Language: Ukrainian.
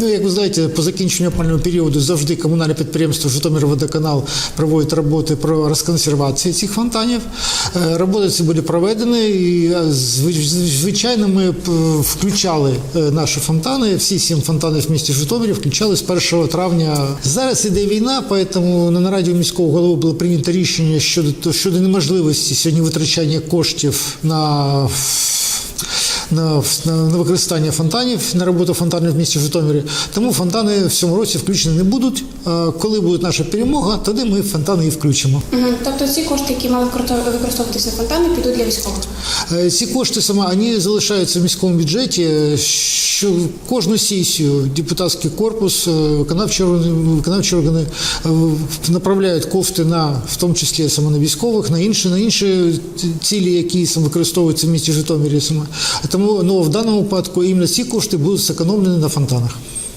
Ну, як ви знаєте, по закінченню опального періоду завжди комунальне підприємство Житомирводоканал проводить роботи про розконсервацію цих фонтанів. Е, Роботи ці були проведені, і е, звичайно, ми включали е, наші фонтани. Всі сім фонтанів в місті Житомирі включали з 1 травня. Зараз іде війна, тому на нараді міського голови було прийнято рішення щодо щодо неможливості сьогодні витрачання коштів на на, на, на використання фонтанів, на роботу фонтанів в місті Житомирі. Тому фонтани в цьому році включені не будуть. Коли буде наша перемога, тоді ми фонтани і включимо. Мгм. Тобто ці кошти, які мали використовуватися на фонтани, підуть для військових. Е, Ці кошти саме вони залишаються в міському бюджеті. е, Що кожну сесію депутатський корпус, е, виконавчі органи, виконавчі органи направляють кошти на в тому числі саме на військових, на інші на інші цілі, які саме використовуються в місті Житомирі. Саме тому ну в даному випадку іменно ці кошти будуть зекономлені на фонтанах.